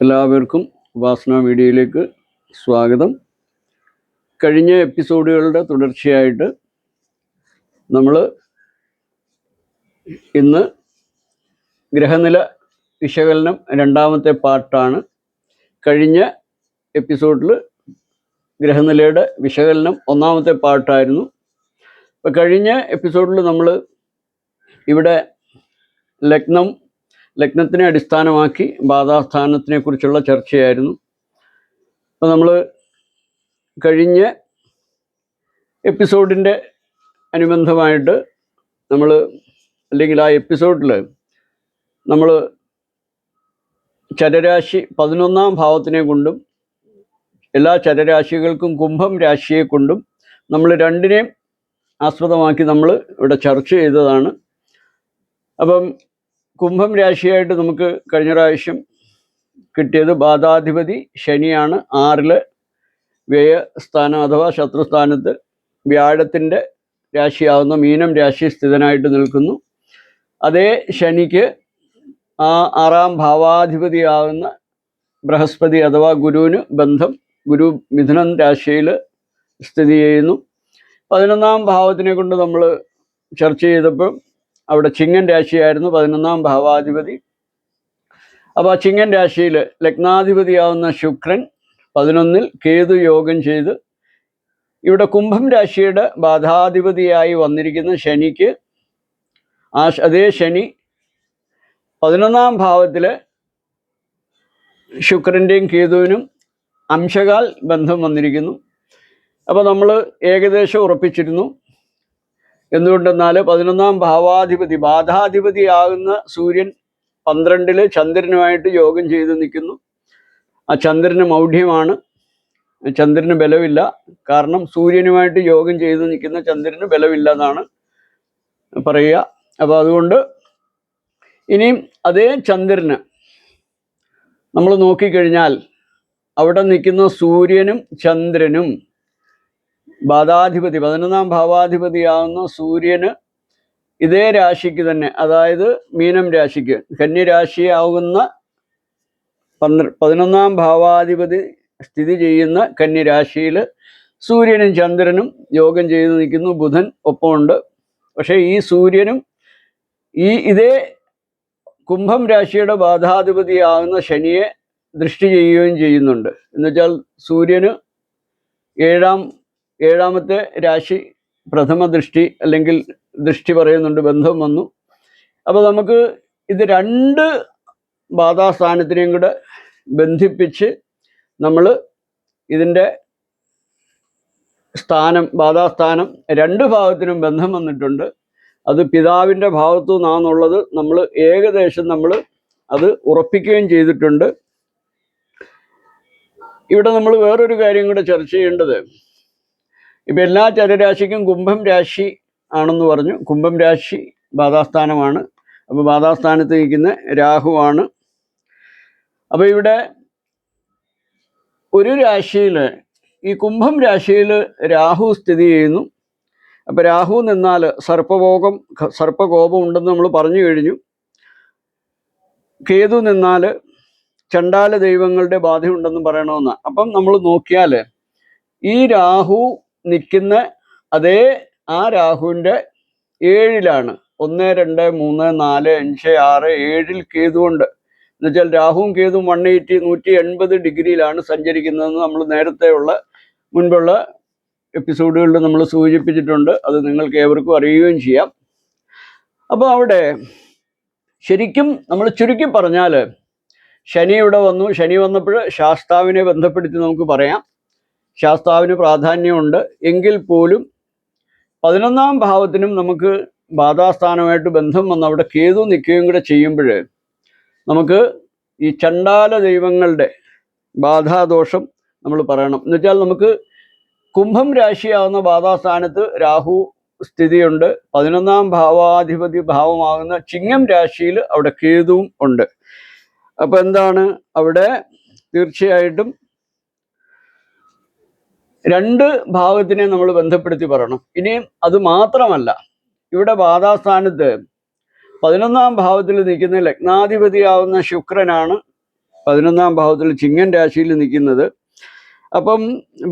എല്ലാവർക്കും ഉപാസന വീഡിയോയിലേക്ക് സ്വാഗതം. കഴിഞ്ഞ എപ്പിസോഡുകളുടെ തുടർച്ചയായിട്ട് നമ്മൾ ഇന്ന് ഗ്രഹനില വിശകലനം രണ്ടാമത്തെ പാർട്ടാണ്. കഴിഞ്ഞ എപ്പിസോഡിൽ ഗ്രഹനിലയുടെ വിശകലനം ഒന്നാമത്തെ പാർട്ടായിരുന്നു. അപ്പോൾ കഴിഞ്ഞ എപ്പിസോഡിൽ നമ്മൾ ഇവിടെ ലഗ്നം ലഗ്നത്തിനെ അടിസ്ഥാനമാക്കി ബാധാസ്ഥാനത്തിനെ കുറിച്ചുള്ള ചർച്ചയായിരുന്നു. അപ്പോൾ നമ്മൾ കഴിഞ്ഞ എപ്പിസോഡിന്റെ അനുബന്ധമായിട്ട് നമ്മൾ അല്ലെങ്കിൽ ആ എപ്പിസോഡിൽ നമ്മൾ ചരരാശി പതിനൊന്നാം ഭാവത്തിനെ കൊണ്ടും എല്ലാ ചരരാശികൾക്കും കുംഭം രാശിയെ കൊണ്ടും നമ്മൾ രണ്ടിനെയും ആസ്പദമാക്കി നമ്മൾ ഇവിടെ ചർച്ച ചെയ്തതാണ്. അപ്പം കുംഭം രാശിയായിട്ട് നമുക്ക് കഴിഞ്ഞ പ്രാവശ്യം കിട്ടിയത് ബാധാധിപതി ശനിയാണ്. ആറിൽ വ്യയസ്ഥാനം അഥവാ ശത്രുസ്ഥാനത്ത് വ്യാഴത്തിന്റെ രാശിയാവുന്ന മീനം രാശി സ്ഥിതനായിട്ട് നിൽക്കുന്നു. അതേ ശനിക്ക് ആ ആറാം ഭാവാധിപതിയാവുന്ന ബൃഹസ്പതി അഥവാ ഗുരുവിന് ബന്ധം ഗുരു മിഥുനം രാശിയിൽ സ്ഥിതി ചെയ്യുന്നു. പതിനൊന്നാം ഭാവത്തിനെ കൊണ്ട് നമ്മൾ ചർച്ച ചെയ്തപ്പോൾ അവിടെ ചിങ്ങൻ രാശിയായിരുന്നു പതിനൊന്നാം ഭാവാധിപതി. അപ്പോൾ ആ ചിങ്ങൻ രാശിയിൽ ലഗ്നാധിപതിയാവുന്ന ശുക്രൻ പതിനൊന്നിൽ കേതു യോഗം ചെയ്ത് ഇവിടെ കുംഭം രാശിയുടെ ബാധാധിപതിയായി വന്നിരിക്കുന്ന ശനിക്ക് ആ അതേ ശനി പതിനൊന്നാം ഭാവത്തിൽ ശുക്രന്റെയും കേതുവിനും അംശകാൽ ബന്ധം വന്നിരിക്കുന്നു. അപ്പോൾ നമ്മൾ ഏകദേശം ഉറപ്പിച്ചിരുന്നു. എന്തുകൊണ്ടെന്നാൽ പതിനൊന്നാം ഭാവാധിപതി ബാധാധിപതിയാകുന്ന സൂര്യൻ പന്ത്രണ്ടിൽ ചന്ദ്രനുമായിട്ട് യോഗം ചെയ്ത് നിൽക്കുന്നു. ആ ചന്ദ്രന് മൗഢ്യമാണ്. ചന്ദ്രന് ബലമില്ല. കാരണം സൂര്യനുമായിട്ട് യോഗം ചെയ്ത് നിൽക്കുന്ന ചന്ദ്രന് ബലമില്ല എന്നാണ് പറയുക. അപ്പോൾ അതുകൊണ്ട് ഇനിയും അതേ ചന്ദ്രന് നമ്മൾ നോക്കിക്കഴിഞ്ഞാൽ അവിടെ നിൽക്കുന്ന സൂര്യനും ചന്ദ്രനും ബാധാധിപതി പതിനൊന്നാം ഭാവാധിപതിയാവുന്ന സൂര്യന് ഇതേ രാശിക്ക് തന്നെ അതായത് മീനം രാശിക്ക് കന്യരാശിയാവുന്ന പന്ത്ര പതിനൊന്നാം ഭാവാധിപതി സ്ഥിതി ചെയ്യുന്ന കന്യരാശിയിൽ സൂര്യനും ചന്ദ്രനും യോഗം ചെയ്ത് നിൽക്കുന്നു ബുധൻ ഒപ്പമുണ്ട്. പക്ഷേ ഈ സൂര്യനും ഈ ഇതേ കുംഭം രാശിയുടെ ബാധാധിപതിയാകുന്ന ശനിയെ ദൃഷ്ടി ചെയ്യുകയും ചെയ്യുന്നുണ്ട്. എന്നുവെച്ചാൽ സൂര്യന് ഏഴാം ഏഴാമത്തെ രാശി പ്രഥമ ദൃഷ്ടി അല്ലെങ്കിൽ ദൃഷ്ടി പറയുന്നുണ്ട് ബന്ധം വന്നു. അപ്പോൾ നമുക്ക് ഇത് രണ്ട് ബാധാസ്ഥാനത്തിനെയും കൂടെ ബന്ധിപ്പിച്ച് നമ്മൾ ഇതിന്റെ സ്ഥാനം ബാധാസ്ഥാനം രണ്ട് ഭാഗത്തിനും ബന്ധം വന്നിട്ടുണ്ട്. അത് പിതാവിന്റെ ഭാഗത്തു നിന്നാണെന്നുള്ളത് നമ്മൾ ഏകദേശം നമ്മൾ അത് ഉറപ്പിക്കുകയും ചെയ്തിട്ടുണ്ട്. ഇവിടെ നമ്മൾ വേറൊരു കാര്യം കൂടെ ചർച്ച ചെയ്യേണ്ടത്. ഇപ്പം എല്ലാ ചരരാശിക്കും കുംഭം രാശി ആണെന്ന് പറഞ്ഞു. കുംഭം രാശി ബാധാസ്ഥാനമാണ്. അപ്പോൾ ബാധാസ്ഥാനത്ത് നിൽക്കുന്ന രാഹുവാണ് അപ്പോൾ ഇവിടെ ഒരു രാശിയിൽ ഈ കുംഭം രാശിയിൽ രാഹു സ്ഥിതി ചെയ്യുന്നു. അപ്പോൾ രാഹു നിന്നാൽ സർപ്പഭോഗം സർപ്പകോപം ഉണ്ടെന്ന് നമ്മൾ പറഞ്ഞു കഴിഞ്ഞു. കേതു നിന്നാൽ ചണ്ടാല ദൈവങ്ങളുടെ ബാധയുണ്ടെന്ന് പറയണമെന്ന്. അപ്പം നമ്മൾ നോക്കിയാൽ ഈ രാഹു നിൽക്കുന്ന അതേ ആ രാഹുവിന്റെ ഏഴിലാണ്. ഒന്ന് രണ്ട് മൂന്ന് നാല് അഞ്ച് ആറ് ഏഴിൽ കേതുവുണ്ട് എന്നുവെച്ചാൽ രാഹുവും കേതും വൺ എയ്റ്റി നൂറ്റി എൺപത് ഡിഗ്രിയിലാണ് സഞ്ചരിക്കുന്നതെന്ന് നമ്മൾ നേരത്തെയുള്ള മുൻപുള്ള എപ്പിസോഡുകളിൽ നമ്മൾ സൂചിപ്പിച്ചിട്ടുണ്ട്. അത് നിങ്ങൾക്ക് ഏവർക്കും അറിയുകയും ചെയ്യാം. അപ്പോൾ അവിടെ ശരിക്കും നമ്മൾ ചുരുക്കി പറഞ്ഞാൽ ശനി ഇവിടെ വന്നു. ശനി വന്നപ്പോൾ ശാസ്താവിനെ ബന്ധപ്പെടുത്തി നമുക്ക് പറയാം. ശാസ്താവിന് പ്രാധാന്യമുണ്ട്. എങ്കിൽ പോലും പതിനൊന്നാം ഭാവത്തിനും നമുക്ക് ബാധാസ്ഥാനമായിട്ട് ബന്ധം വന്ന് അവിടെ കേതു നിൽക്കുകയും കൂടെ ചെയ്യുമ്പോൾ നമുക്ക് ഈ ചണ്ടാല ദൈവങ്ങളുടെ ബാധാദോഷം നമ്മൾ പറയണം. എന്നുവെച്ചാൽ നമുക്ക് കുംഭം രാശിയാവുന്ന ബാധാസ്ഥാനത്ത് രാഹു സ്ഥിതിയുണ്ട്. പതിനൊന്നാം ഭാവാധിപതി ഭാവമാകുന്ന ചിങ്ങം രാശിയിൽ അവിടെ കേതുവും ഉണ്ട്. അപ്പോൾ എന്താണ്? അവിടെ തീർച്ചയായിട്ടും രണ്ട് ഭാഗത്തിനെ നമ്മൾ ബന്ധപ്പെടുത്തി പറയണം. ഇനിയും അത് മാത്രമല്ല ഇവിടെ ബാധാസ്ഥാനത്ത് പതിനൊന്നാം ഭാവത്തിൽ നിൽക്കുന്ന ലഗ്നാധിപതിയാവുന്ന ശുക്രനാണ് പതിനൊന്നാം ഭാവത്തിൽ ചിങ്ങൻ രാശിയിൽ നിൽക്കുന്നത്. അപ്പം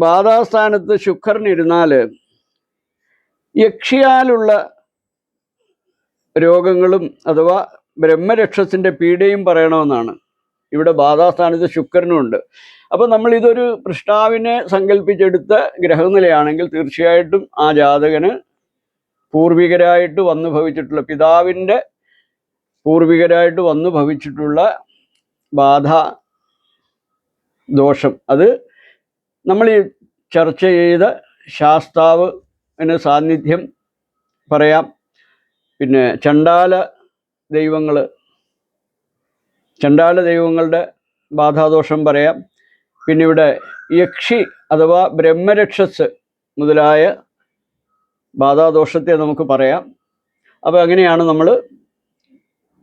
ബാധാസ്ഥാനത്ത് ശുക്രൻ ഇരുന്നാൽ യക്ഷിയാലുള്ള രോഗങ്ങളും അഥവാ ബ്രഹ്മരക്ഷസിന്റെ പീഡയും പറയണമെന്നാണ്. ഇവിടെ ബാധാസ്ഥാനത്ത് ശുക്രനുമുണ്ട് അപ്പോൾ നമ്മൾ ഇതൊരു പൃഷ്ടാവിനെ സങ്കല്പിച്ചെടുത്ത ഗ്രഹനിലയാണെങ്കിൽ തീർച്ചയായിട്ടും ആ ജാതകന് പൂർവികരായിട്ട് വന്നു ഭവിച്ചിട്ടുള്ള പിതാവിന്റെ പൂർവികരായിട്ട് വന്നു ഭവിച്ചിട്ടുള്ള ബാധ ദോഷം. അത് നമ്മൾ ഈ ചർച്ച ചെയ്ത ശാസ്താവിന് സാന്നിധ്യം പറയാം. പിന്നെ ചണ്ടാല ദൈവങ്ങൾ ചണ്ടാല ദൈവങ്ങളുടെ ബാധാദോഷം പറയാം. പിന്നെ ഇവിടെ യക്ഷി അഥവാ ബ്രഹ്മരക്ഷസ് മുതലായ ബാധാദോഷത്തെ നമുക്ക് പറയാം. അപ്പോൾ അങ്ങനെയാണ് നമ്മൾ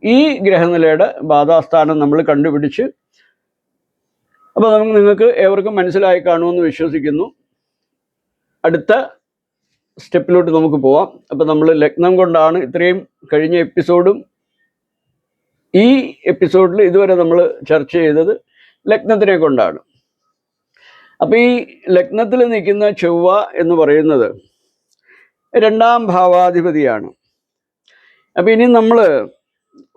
ഈ ഗ്രഹനിലയുടെ ബാധാസ്ഥാനം നമ്മൾ കണ്ടുപിടിച്ച് അപ്പോൾ നമുക്ക് നിങ്ങൾക്ക് ഏവർക്കും മനസ്സിലായി കാണുമെന്ന് വിശ്വസിക്കുന്നു. അടുത്ത സ്റ്റെപ്പിലോട്ട് നമുക്ക് പോവാം. അപ്പോൾ നമ്മൾ ലഗ്നം കൊണ്ടാണ് ഇത്രയും കഴിഞ്ഞ എപ്പിസോഡും ഈ എപ്പിസോഡിൽ ഇതുവരെ നമ്മൾ ചർച്ച ചെയ്തത് ലഗ്നത്തിനെ കൊണ്ടാണ്. അപ്പോൾ ഈ ലഗ്നത്തിൽ നിൽക്കുന്ന ചൊവ്വ എന്ന് പറയുന്നത് രണ്ടാം ഭാവാധിപതിയാണ്. അപ്പോൾ ഇനി നമ്മൾ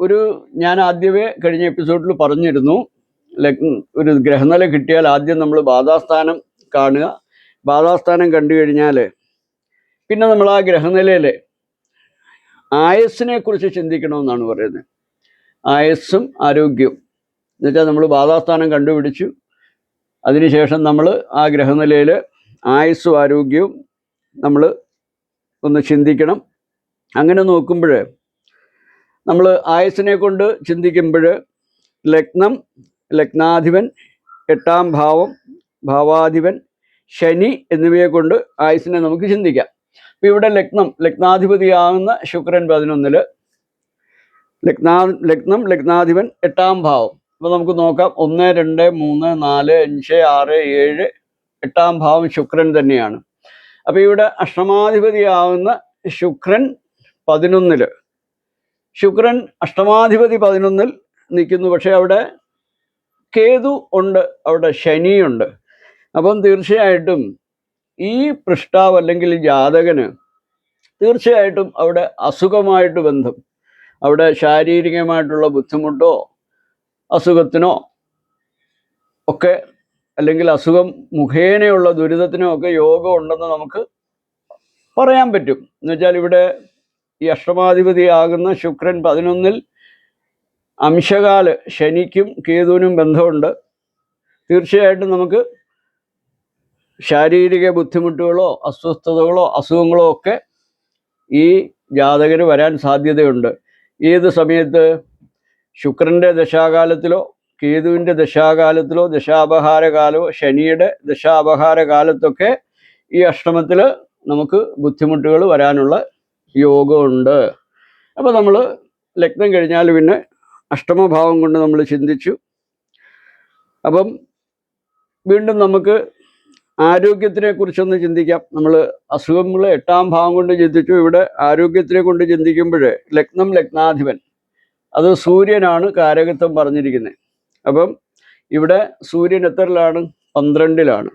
ഒരു ഞാൻ ആദ്യമേ കഴിഞ്ഞ എപ്പിസോഡിൽ പറഞ്ഞിരുന്നു ലഗ്ന ഒരു ഗ്രഹനില കിട്ടിയാൽ ആദ്യം നമ്മൾ ബാധാസ്ഥാനം കാണുക. ബാധാസ്ഥാനം കണ്ടു കഴിഞ്ഞാൽ പിന്നെ നമ്മൾ ആ ഗ്രഹനിലയിലെ ആയസ്സിനെ കുറിച്ച് ചിന്തിക്കണമെന്നാണ് പറയുന്നത്. ആയസ്സും ആരോഗ്യവും. എന്നുവെച്ചാൽ നമ്മൾ ബാധാസ്ഥാനം കണ്ടുപിടിച്ചു. അതിനുശേഷം നമ്മൾ ആ ഗ്രഹനിലയിൽ ആയുസ്സും ആരോഗ്യവും നമ്മൾ ഒന്ന് ചിന്തിക്കണം. അങ്ങനെ നോക്കുമ്പോൾ നമ്മൾ ആയുസ്സിനെ കൊണ്ട് ചിന്തിക്കുമ്പോൾ ലഗ്നം ലഗ്നാധിപൻ എട്ടാം ഭാവം ഭാവാധിപൻ ശനി എന്നിവയെ കൊണ്ട് ആയുസ്സിനെ നമുക്ക് ചിന്തിക്കാം. അപ്പോൾ ഇവിടെ ലഗ്നം ലഗ്നാധിപതിയാകുന്ന ശുക്രൻ പതിനൊന്നിൽ ലഗ്നാ ലഗ്നം ലഗ്നാധിപൻ എട്ടാം ഭാവം. അപ്പോൾ നമുക്ക് നോക്കാം. ഒന്ന് രണ്ട് മൂന്ന് നാല് അഞ്ച് ആറ് ഏഴ് എട്ടാം ഭാവം ശുക്രൻ തന്നെയാണ്. അപ്പോൾ ഇവിടെ അഷ്ടമാധിപതിയാവുന്ന ശുക്രൻ പതിനൊന്നിൽ. ശുക്രൻ അഷ്ടമാധിപതി പതിനൊന്നിൽ നിൽക്കുന്നു. പക്ഷേ അവിടെ കേതു ഉണ്ട്. അവിടെ ശനിയുണ്ട്. അപ്പം തീർച്ചയായിട്ടും ഈ പൃഷ്ടാവ് അല്ലെങ്കിൽ ജാതകന് തീർച്ചയായിട്ടും അവിടെ അസുഖമായിട്ട് ബന്ധം. അവിടെ ശാരീരികമായിട്ടുള്ള ബുദ്ധിമുട്ടോ അസുഖത്തിനോ ഒക്കെ അല്ലെങ്കിൽ അസുഖം മുഖേനയുള്ള ദുരിതത്തിനോ ഒക്കെ യോഗം ഉണ്ടെന്ന് നമുക്ക് പറയാൻ പറ്റും. എന്നുവെച്ചാൽ ഇവിടെ ഈ അഷ്ടമാധിപതിയാകുന്ന ശുക്രൻ പതിനൊന്നിൽ അംശകാൽ ശനിക്കും കേതുവിനും ബന്ധമുണ്ട്. തീർച്ചയായിട്ടും നമുക്ക് ശാരീരിക ബുദ്ധിമുട്ടുകളോ അസ്വസ്ഥതകളോ അസുഖങ്ങളോ ഒക്കെ ഈ ജാതകന് വരാൻ സാധ്യതയുണ്ട്. ഏത് സമയത്ത്? ശുക്രന്റെ ദശാകാലത്തിലോ കേതുവിന്റെ ദശാകാലത്തിലോ ദശാപഹാരകാലോ ശനിയുടെ ദശാപഹാര കാലത്തൊക്കെ ഈ അഷ്ടമത്തിൽ നമുക്ക് ബുദ്ധിമുട്ടുകൾ വരാനുള്ള യോഗമുണ്ട്. അപ്പോൾ നമ്മൾ ലഗ്നം കഴിഞ്ഞാൽ പിന്നെ അഷ്ടമഭാവം കൊണ്ട് നമ്മൾ ചിന്തിച്ചു. അപ്പം വീണ്ടും നമുക്ക് ആരോഗ്യത്തിനെ കുറിച്ചൊന്ന് ചിന്തിക്കാം. നമ്മൾ അസുഖങ്ങൾ എട്ടാം ഭാവം കൊണ്ട് ചിന്തിച്ചു. ഇവിടെ ആരോഗ്യത്തിനെ കൊണ്ട് ചിന്തിക്കുമ്പോൾ ലഗ്നം ലഗ്നാധിപൻ. അത് സൂര്യനാണ് കാരകത്വം പറഞ്ഞിരിക്കുന്നത് അപ്പം ഇവിടെ സൂര്യൻ എത്രയിലാണ് പന്ത്രണ്ടിലാണ്.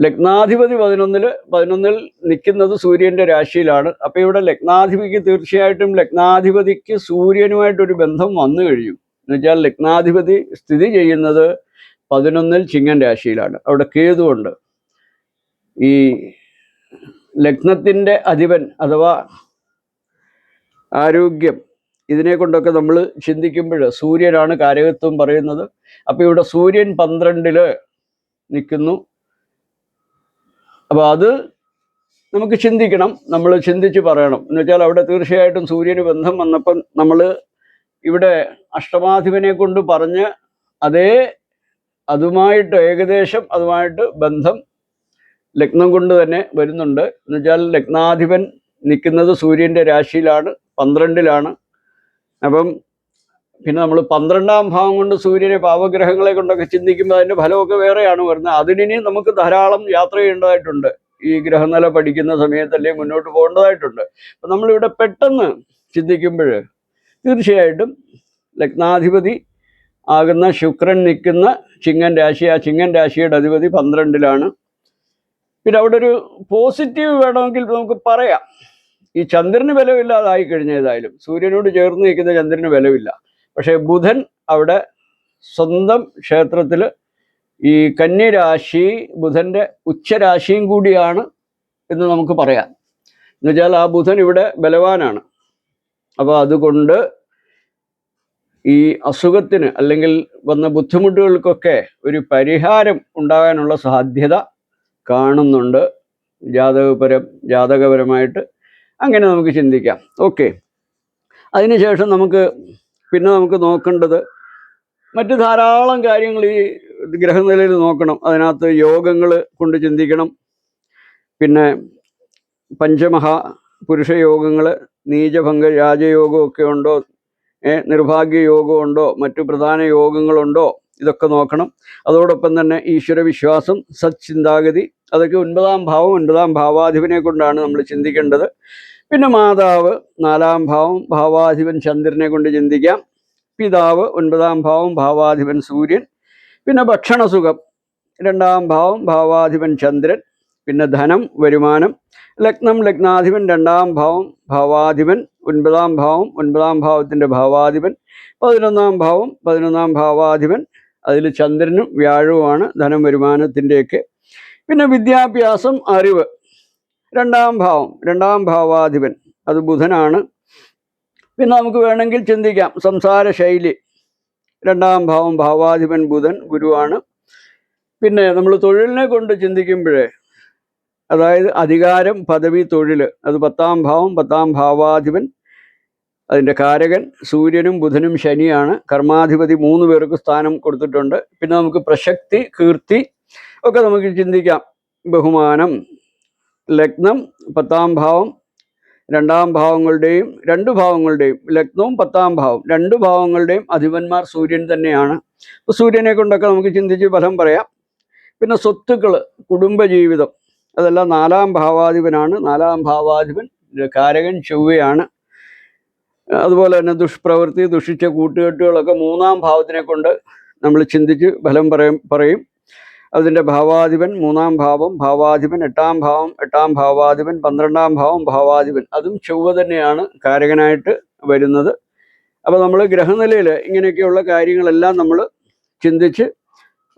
ലഗ്നാധിപതി പതിനൊന്നിൽ പതിനൊന്നിൽ നിൽക്കുന്നത് സൂര്യന്റെ രാശിയിലാണ്. അപ്പോൾ ഇവിടെ ലഗ്നാധിപതിക്ക് തീർച്ചയായിട്ടും ലഗ്നാധിപതിക്ക് സൂര്യനുമായിട്ടൊരു ബന്ധം വന്നു കഴിഞ്ഞു എന്നുവെച്ചാൽ ലഗ്നാധിപതി സ്ഥിതി ചെയ്യുന്നത് പതിനൊന്നിൽ ചിങ്ങൻ രാശിയിലാണ്. അവിടെ കേതുവുണ്ട് ഈ ലഗ്നത്തിന്റെ അധിപൻ അഥവാ ആരോഗ്യം ഇതിനെ കൊണ്ടൊക്കെ നമ്മൾ ചിന്തിക്കുമ്പോൾ സൂര്യനാണ് കാരകത്വം പറയുന്നത്. അപ്പോൾ ഇവിടെ സൂര്യൻ പന്ത്രണ്ടിൽ നിൽക്കുന്നു. അപ്പോൾ അത് നമുക്ക് ചിന്തിക്കണം. നമ്മൾ ചിന്തിച്ച് പറയണം. എന്ന് വെച്ചാൽ അവിടെ തീർച്ചയായിട്ടും സൂര്യന് ബന്ധം വന്നപ്പം നമ്മൾ ഇവിടെ അഷ്ടമാധിപനെ കൊണ്ട് പറഞ്ഞ് അതേ അതുമായിട്ട് ഏകദേശം അതുമായിട്ട് ബന്ധം ലഗ്നം കൊണ്ട് തന്നെ വരുന്നുണ്ട്. എന്നുവെച്ചാൽ ലഗ്നാധിപൻ നിൽക്കുന്നത് സൂര്യന്റെ രാശിയിലാണ് പന്ത്രണ്ടിലാണ്. അപ്പം പിന്നെ നമ്മൾ പന്ത്രണ്ടാം ഭാവം കൊണ്ട് സൂര്യനെ പാവഗ്രഹങ്ങളെ കൊണ്ടൊക്കെ ചിന്തിക്കുമ്പോൾ അതിന്റെ ഫലമൊക്കെ വേറെയാണ് വരുന്നത്. അതിനി നമുക്ക് ധാരാളം യാത്ര ചെയ്യേണ്ടതായിട്ടുണ്ട്. ഈ ഗ്രഹനില പഠിക്കുന്ന സമയത്തല്ലേ മുന്നോട്ട് പോകേണ്ടതായിട്ടുണ്ട്. അപ്പം നമ്മളിവിടെ പെട്ടെന്ന് ചിന്തിക്കുമ്പോൾ തീർച്ചയായിട്ടും ലഗ്നാധിപതി ആകുന്ന ശുക്രൻ നിൽക്കുന്ന ചിങ്ങൻ രാശി ആ ചിങ്ങൻ രാശിയുടെ അധിപതി പന്ത്രണ്ടിലാണ്. പിന്നെ അവിടെ ഒരു പോസിറ്റീവ് വേണമെങ്കിൽ നമുക്ക് പറയാം. ഈ ചന്ദ്രന് ബലമില്ലാതായി കഴിഞ്ഞതായാലും സൂര്യനോട് ചേർന്ന് നിൽക്കുന്ന ചന്ദ്രന് ബലമില്ല. പക്ഷേ ബുധൻ അവിടെ സ്വന്തം ക്ഷേത്രത്തിൽ ഈ കന്യരാശി ബുധന്റെ ഉച്ചരാശിയും കൂടിയാണ് എന്ന് നമുക്ക് പറയാം. എന്നുവെച്ചാൽ ആ ബുധൻ ഇവിടെ ബലവാനാണ്. അപ്പോൾ അതുകൊണ്ട് ഈ അസുഖത്തിന് അല്ലെങ്കിൽ വന്ന ബുദ്ധിമുട്ടുകൾക്കൊക്കെ ഒരു പരിഹാരം ഉണ്ടാകാനുള്ള സാധ്യത കാണുന്നുണ്ട്. ജാതകപരം ജാതകപരമായിട്ട് അങ്ങനെ നമുക്ക് ചിന്തിക്കാം. ഓക്കെ. അതിനുശേഷം നമുക്ക് പിന്നെ നമുക്ക് നോക്കേണ്ടത് മറ്റ് ധാരാളം കാര്യങ്ങൾ ഈ ഗ്രഹനിലയിൽ നോക്കണം. അതിനകത്ത് യോഗങ്ങൾ കൊണ്ട് ചിന്തിക്കണം. പിന്നെ പഞ്ചമഹാ പുരുഷയോഗങ്ങൾ നീചഭംഗ രാജയോഗമൊക്കെ ഉണ്ടോ നിർഭാഗ്യ യോഗം ഉണ്ടോ? മറ്റു പ്രധാന യോഗങ്ങളുണ്ടോ? ഇതൊക്കെ നോക്കണം. അതോടൊപ്പം തന്നെ ഈശ്വരവിശ്വാസം സച്ചിന്താഗതി അതൊക്കെ ഒൻപതാം ഭാവം ഒൻപതാം ഭാവാധിപനെ കൊണ്ടാണ് നമ്മൾ ചിന്തിക്കേണ്ടത്. പിന്നെ മാതാവ് നാലാം ഭാവം ഭാവാധിപൻ ചന്ദ്രനെ കൊണ്ട് ചിന്തിക്കാം. പിതാവ് ഒൻപതാം ഭാവം ഭാവാധിപൻ സൂര്യൻ. പിന്നെ ഭക്ഷണസുഖം രണ്ടാം ഭാവം ഭാവാധിപൻ ചന്ദ്രൻ. പിന്നെ ധനം വരുമാനം ലഗ്നം ലഗ്നാധിപൻ രണ്ടാം ഭാവം ഭാവാധിപൻ ഒൻപതാം ഭാവം ഒൻപതാം ഭാവത്തിന്റെ ഭാവാധിപൻ പതിനൊന്നാം ഭാവം പതിനൊന്നാം ഭാവാധിപൻ അതിൽ ചന്ദ്രനും വ്യാഴവുമാണ് ധനം വരുമാനത്തിന്റെയൊക്കെ പിന്നെ വിദ്യാഭ്യാസം അറിവ് രണ്ടാം ഭാവം രണ്ടാം ഭാവാധിപൻ അത് ബുധനാണ്. പിന്നെ നമുക്ക് വേണമെങ്കിൽ ചിന്തിക്കാം സംസാര ശൈലി രണ്ടാം ഭാവം ഭാവാധിപൻ ബുധൻ ഗുരുവാണ്. പിന്നെ നമ്മൾ തൊഴിലിനെ കൊണ്ട് ചിന്തിക്കുമ്പോഴേ അതായത് അധികാരം പദവി തൊഴിൽ. അത് പത്താം ഭാവം പത്താം ഭാവാധിപൻ അതിന്റെ കാരകൻ സൂര്യനും ബുധനും ശനിയാണ്. കർമാധിപതി മൂന്ന് പേർക്ക് സ്ഥാനം കൊടുത്തിട്ടുണ്ട്. പിന്നെ നമുക്ക് പ്രശക്തി കീർത്തി ഒക്കെ നമുക്ക് ചിന്തിക്കാം. ബഹുമാനം ലഗ്നം പത്താം ഭാവം രണ്ടാം ഭാവങ്ങളുടെയും രണ്ട് ഭാവങ്ങളുടെയും ലഗ്നവും പത്താം ഭാവം രണ്ട് ഭാവങ്ങളുടെയും അധിപന്മാർ സൂര്യൻ തന്നെയാണ്. അപ്പോൾ സൂര്യനെ കൊണ്ടൊക്കെ നമുക്ക് ചിന്തിച്ച് ഫലം പറയാം. പിന്നെ സ്വത്തുക്കൾ കുടുംബജീവിതം. അതെല്ലാം നാലാം ഭാവാധിപനാണ്. നാലാം ഭാവാധിപൻ കാരകൻ ചൊവ്വയാണ്. അതുപോലെ തന്നെ ദുഷ്പ്രവൃത്തി ദുഷിച്ച കൂട്ടുകെട്ടുകളൊക്കെ മൂന്നാം ഭാവത്തിനെ കൊണ്ട് നമ്മൾ ചിന്തിച്ച് ഫലം പറയും പറയും. അതിന്റെ ഭാവാധിപൻ മൂന്നാം ഭാവം ഭാവാധിപൻ എട്ടാം ഭാവം എട്ടാം ഭാവാധിപൻ പന്ത്രണ്ടാം ഭാവം ഭാവാധിപൻ. അതും ചൊവ്വ തന്നെയാണ് കാരകനായിട്ട് വരുന്നത്. അപ്പോൾ നമ്മൾ ഗ്രഹനിലയിൽ ഇങ്ങനെയൊക്കെയുള്ള കാര്യങ്ങളെല്ലാം നമ്മൾ ചിന്തിച്ച്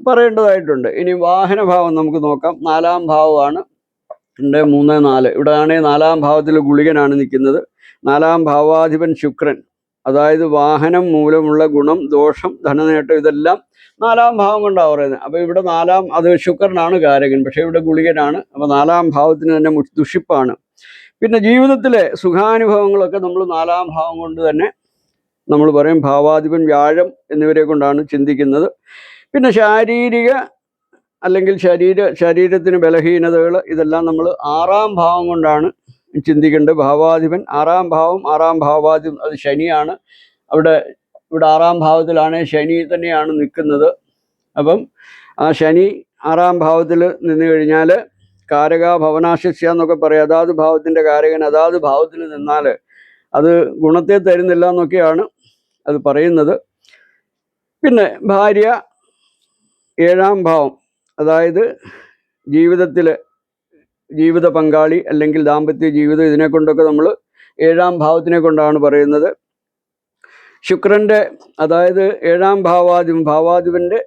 പറയേണ്ടതായിട്ടുണ്ട്. ഇനി വാഹനഭാവം നമുക്ക് നോക്കാം. നാലാം ഭാവമാണ്. രണ്ട് മൂന്ന് നാല്. ഇവിടെ ആണെങ്കിൽ നാലാം ഭാവത്തിൽ ഗുളികനാണ് നിൽക്കുന്നത്. നാലാം ഭാവാധിപൻ ശുക്രൻ. അതായത് വാഹനം മൂലമുള്ള ഗുണം ദോഷം ധനനേട്ടം ഇതെല്ലാം നാലാം ഭാവം കൊണ്ടാണ് പറയുന്നത്. അപ്പോൾ ഇവിടെ നാലാം അത് ശുക്രനാണ് കാരകൻ പക്ഷേ ഇവിടെ ഗുളികനാണ്. അപ്പോൾ നാലാം ഭാവത്തിന് തന്നെ ദുഷിപ്പാണ്. പിന്നെ ജീവിതത്തിലെ സുഖാനുഭവങ്ങളൊക്കെ നമ്മൾ നാലാം ഭാവം കൊണ്ട് തന്നെ നമ്മൾ പറയും. ഭാവാധിപൻ വ്യാഴം എന്നിവരെ കൊണ്ടാണ് ചിന്തിക്കുന്നത്. പിന്നെ ശാരീരിക അല്ലെങ്കിൽ ശരീര ശരീരത്തിന് ബലഹീനതകൾ ഇതെല്ലാം നമ്മൾ ആറാം ഭാവം കൊണ്ടാണ് ചിന്തിക്കേണ്ടത്. ഭാവാധിപൻ ആറാം ഭാവം ആറാം ഭാവാധിപൻ. അത് ശനിയാണ്. അവിടെ ഇവിടെ ആറാം ഭാവത്തിലാണ് ശനി തന്നെയാണ് നിൽക്കുന്നത്. അപ്പം ആ ശനി ആറാം ഭാവത്തിൽ നിന്ന് കഴിഞ്ഞാൽ കാരക ഭവനാശിസ്യ എന്നൊക്കെ പറയും. അതാത് ഭാവത്തിന്റെ കാരകൻ അതാത് ഭാവത്തിൽ നിന്നാൽ അത് ഗുണത്തെ തരുന്നില്ല എന്നൊക്കെയാണ് അത് പറയുന്നത്. പിന്നെ ഭാര്യ ഏഴാം ഭാവം അതായത് ജീവിതത്തിൽ ജീവിത പങ്കാളി അല്ലെങ്കിൽ ദാമ്പത്യ ജീവിതം ഇതിനെ കൊണ്ടൊക്കെ നമ്മൾ ഏഴാം ഭാവത്തിനെ കൊണ്ടാണ് പറയുന്നത്. ശുക്രന്റെ അതായത് ഏഴാം ഭാവാധിപൻ ഭാവാധിപന്റെ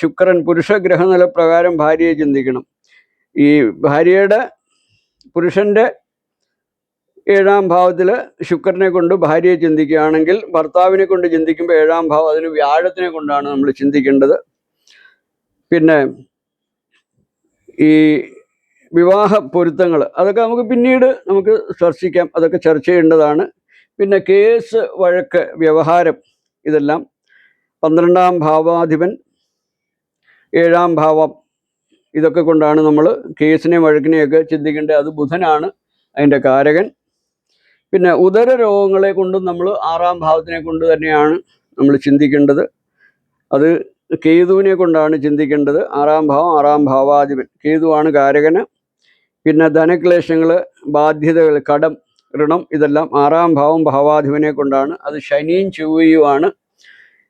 ശുക്രൻ പുരുഷ ഗ്രഹനില പ്രകാരം ഭാര്യയെ ചിന്തിക്കണം. ഈ ഭാര്യയുടെ പുരുഷന്റെ ഏഴാം ഭാവത്തിൽ ശുക്രനെ കൊണ്ട് ഭാര്യയെ ചിന്തിക്കുകയാണെങ്കിൽ ഭർത്താവിനെ കൊണ്ട് ചിന്തിക്കുമ്പോൾ ഏഴാം ഭാവം അതിന് വ്യാഴത്തിനെ കൊണ്ടാണ് നമ്മൾ ചിന്തിക്കേണ്ടത്. പിന്നെ ഈ വിവാഹ പൊരുത്തങ്ങൾ അതൊക്കെ നമുക്ക് പിന്നീട് നമുക്ക് സ്പർശിക്കാം. അതൊക്കെ ചർച്ച ചെയ്യേണ്ടതാണ്. പിന്നെ കേസ് വഴക്ക് വ്യവഹാരം ഇതെല്ലാം. പന്ത്രണ്ടാം ഭാവാധിപൻ ഏഴാം ഭാവം ഇതൊക്കെ കൊണ്ടാണ് നമ്മൾ കേസിനെയും വഴക്കിനെയൊക്കെ ചിന്തിക്കേണ്ടത്. അത് ബുധനാണ് അതിന്റെ കാരകൻ. പിന്നെ ഉദര രോഗങ്ങളെ കൊണ്ടും നമ്മൾ ആറാം ഭാവത്തിനെ കൊണ്ട് തന്നെയാണ് നമ്മൾ ചിന്തിക്കേണ്ടത്. അത് കേതുവിനെ കൊണ്ടാണ് ചിന്തിക്കേണ്ടത്. ആറാം ഭാവം ആറാം ഭാവാധിപൻ. കേതുവാണ് കാരകന്. പിന്നെ ധനക്ലേശങ്ങൾ ബാധ്യതകൾ കടം ഋണം ഇതെല്ലാം ആറാം ഭാവം ഭാവാധിപനെ കൊണ്ടാണ്. അത് ശനിയും ചൊവ്വയുമാണ്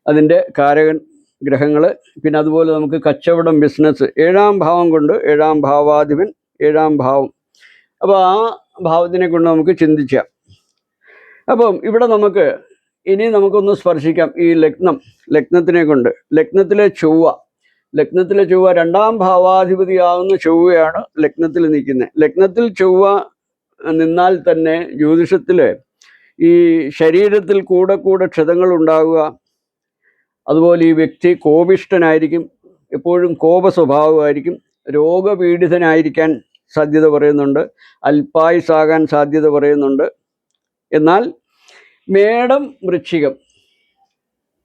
അതിന്റെ കാരകൻ ഗ്രഹങ്ങൾ പിന്നെ അതുപോലെ നമുക്ക് കച്ചവടം ബിസിനസ് ഏഴാം ഭാവം കൊണ്ട് ഏഴാം ഭാവാധിപൻ ഏഴാം ഭാവം. അപ്പോൾ ആ ഭാവത്തിനെ കൊണ്ട് നമുക്ക് ചിന്തിക്കാം. അപ്പം ഇവിടെ നമുക്ക് ഇനി നമുക്കൊന്ന് സ്പർശിക്കാം ഈ ലഗ്നം ലഗ്നത്തിനെ കൊണ്ട്. ലഗ്നത്തിലെ ചൊവ്വ. ലഗ്നത്തിലെ ചൊവ്വ രണ്ടാം ഭാവാധിപതിയാവുന്ന ചൊവ്വയാണ് ലഗ്നത്തിൽ നിൽക്കുന്നത്. ലഗ്നത്തിൽ ചൊവ്വ നിന്നാൽ തന്നെ ജ്യോതിഷത്തിൽ ഈ ശരീരത്തിൽ കൂടെ കൂടെ ക്ഷതങ്ങൾ ഉണ്ടാവുക. അതുപോലെ ഈ വ്യക്തി കോപിഷ്ടനായിരിക്കും എപ്പോഴും കോപ സ്വഭാവമായിരിക്കും. രോഗപീഡിതനായിരിക്കാൻ സാധ്യത പറയുന്നുണ്ട്. അൽപായുസാകാൻ സാധ്യത പറയുന്നുണ്ട്. എന്നാൽ മേടം വൃശ്ചികം.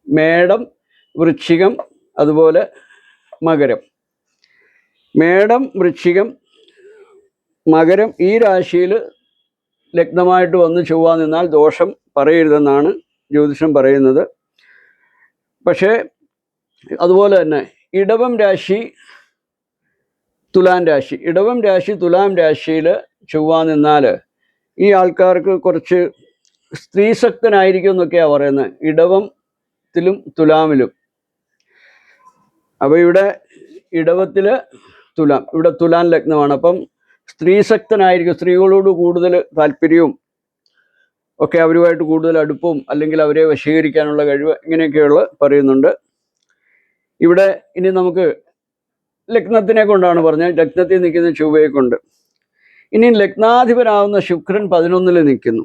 മേടം വൃശ്ചികം അതുപോലെ മകരം. മേടം വൃശ്ചികം മകരം ഈ രാശിയിൽ ലഗ്നമായിട്ട് വന്ന് ചൊവ്വ നിന്നാൽ ദോഷം പറയരുതെന്നാണ് ജ്യോതിഷം പറയുന്നത്. പക്ഷേ അതുപോലെ തന്നെ ഇടവം രാശി തുലാം രാശി. ഇടവം രാശി തുലാം രാശിയിൽ ചൊവ്വ നിന്നാൽ ഈ ആൾക്കാർക്ക് കുറച്ച് സ്ത്രീശക്തനായിരിക്കും എന്നൊക്കെയാണ് പറയുന്നത്. ഇടവത്തിലും തുലാമിലും. അപ്പോൾ ഇവിടെ ഇടവത്തിൽ തുലാം ഇവിടെ തുലാൻ ലഗ്നമാണ്. അപ്പം സ്ത്രീശക്തനായിരിക്കും സ്ത്രീകളോട് കൂടുതൽ താല്പര്യവും ഒക്കെ അവരുമായിട്ട് കൂടുതൽ അടുപ്പവും അല്ലെങ്കിൽ അവരെ വശീകരിക്കാനുള്ള കഴിവ് ഇങ്ങനെയൊക്കെയുള്ള പറയുന്നുണ്ട്. ഇവിടെ ഇനി നമുക്ക് ലഗ്നത്തിനെ കൊണ്ടാണ് പറഞ്ഞത്. ലഗ്നത്തിൽ നിൽക്കുന്ന ചൊവ്വയെ കൊണ്ട്. ഇനി ലഗ്നാധിപനാവുന്ന ശുക്രൻ പതിനൊന്നിൽ നിൽക്കുന്നു.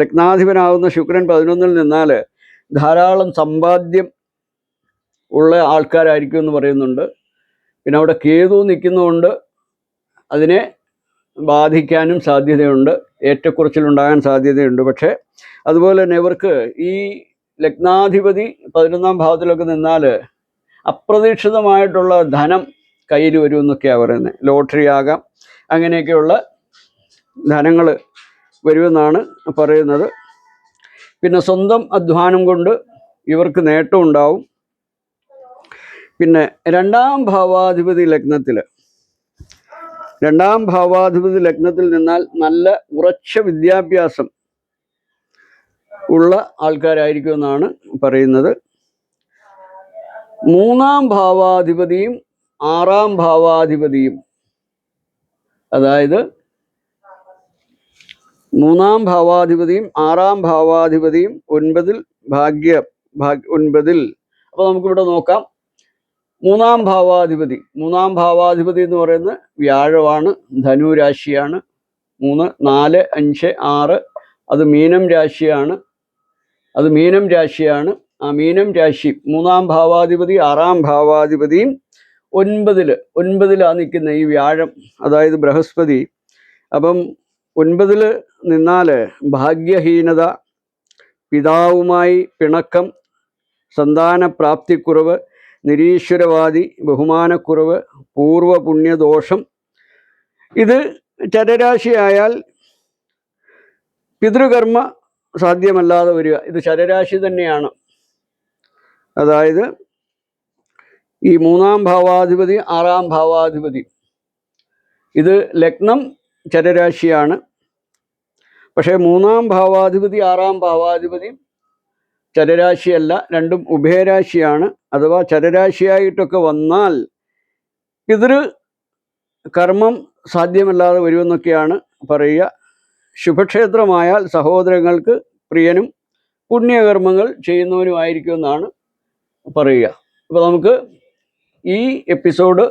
ലഗ്നാധിപനാവുന്ന ശുക്രൻ പതിനൊന്നിൽ നിന്നാൽ ധാരാളം സമ്പാദ്യം ഉള്ള ആൾക്കാരായിരിക്കും എന്ന് പറയുന്നുണ്ട്. പിന്നെ അവിടെ കേതു നിൽക്കുന്നതുകൊണ്ട് അതിനെ ബാധിക്കാനും സാധ്യതയുണ്ട്. ഏറ്റക്കുറച്ചിലുണ്ടാകാൻ സാധ്യതയുണ്ട്. പക്ഷേ അതുപോലെ തന്നെ ഇവർക്ക് ഈ ലഗ്നാധിപതി പതിനൊന്നാം ഭാവത്തിലൊക്കെ നിന്നാൽ അപ്രതീക്ഷിതമായിട്ടുള്ള ധനം കയ്യിൽ വരുമെന്നൊക്കെയാണ് പറയുന്നത്. ലോട്ടറി ആകാം അങ്ങനെയൊക്കെയുള്ള ധനങ്ങൾ വരുമെന്നാണ് പറയുന്നത്. പിന്നെ സ്വന്തം അധ്വാനം കൊണ്ട് ഇവർക്ക് നേട്ടം ഉണ്ടാവും. പിന്നെ രണ്ടാം ഭാവാധിപതി ലഗ്നത്തിൽ രണ്ടാം ഭാവാധിപതി ലഗ്നത്തിൽ നിന്നാൽ നല്ല ഉറച്ച വിദ്യാഭ്യാസം ഉള്ള ആൾക്കാരായിരിക്കും എന്നാണ് പറയുന്നത്. മൂന്നാം ഭാവാധിപതിയും ആറാം ഭാവാധിപതിയും അതായത് മൂന്നാം ഭാവാധിപതിയും ആറാം ഭാവാധിപതിയും ഒൻപതിൽ ഭാഗ്യ ഭാഗ്യ ഒൻപതിൽ. അപ്പോൾ നമുക്കിവിടെ നോക്കാം. മൂന്നാം ഭാവാധിപതി മൂന്നാം ഭാവാധിപതി എന്ന് പറയുന്നത് വ്യാഴമാണ് ധനുരാശിയാണ്. മൂന്ന് നാല് അഞ്ച് ആറ് അത് മീനം രാശിയാണ്. അത് മീനം രാശിയാണ്. ആ മീനം രാശി മൂന്നാം ഭാവാധിപതി ആറാം ഭാവാധിപതിയും ഒൻപതിൽ ഒൻപതിലാണ് നിൽക്കുന്ന ഈ വ്യാഴം അതായത് ബൃഹസ്പതി. അപ്പം ഒൻപതിൽ നിന്നാൽ ഭാഗ്യഹീനത പിതാവുമായി പിണക്കം സന്താനപ്രാപ്തിക്കുറവ് നിരീശ്വരവാദി ബഹുമാനക്കുറവ് പൂർവപുണ്യദോഷം. ഇത് ചരരാശിയായാൽ പിതൃകർമ്മ സാധ്യമല്ലാതെ വരിക. ഇത് ചരരാശി തന്നെയാണ്. അതായത് ഈ മൂന്നാം ഭാവാധിപതി ആറാം ഭാവാധിപതി. ഇത് ലഗ്നം ചരരാശിയാണ്. പക്ഷേ മൂന്നാം ഭാവാധിപതി ആറാം ഭാവാധിപതി ചരരാശിയല്ല രണ്ടും ഉഭയരാശിയാണ്. അഥവാ ചരരാശിയായിട്ടൊക്കെ വന്നാൽ ഇതൊരു കർമ്മം സാധ്യമല്ലാതെ വരുമെന്നൊക്കെയാണ് പറയുക. ശുഭക്ഷേത്രമായാൽ സഹോദരങ്ങൾക്ക് പ്രിയനും പുണ്യകർമ്മങ്ങൾ ചെയ്യുന്നവനുമായിരിക്കും എന്നാണ് പറയുക. അപ്പോൾ നമുക്ക് ഈ എപ്പിസോഡ്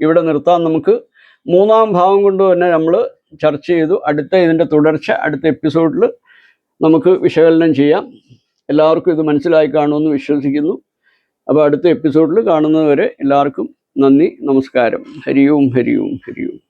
ഇവിടെ നിർത്താൻ നമുക്ക് മൂന്നാം ഭാവം കൊണ്ട് തന്നെ നമ്മൾ ചർച്ച ചെയ്തു. അടുത്ത ഇതിന്റെ തുടർച്ച അടുത്ത എപ്പിസോഡിൽ നമുക്ക് വിശകലനം ചെയ്യാം. എല്ലാവർക്കും ഇത് മനസ്സിലായി കാണുമെന്ന് വിശ്വസിക്കുന്നു. അപ്പോൾ അടുത്ത എപ്പിസോഡിൽ കാണുന്നതുവരെ എല്ലാവർക്കും നന്ദി നമസ്കാരം. ഹരിയും ഹരിയും ഹരിയും.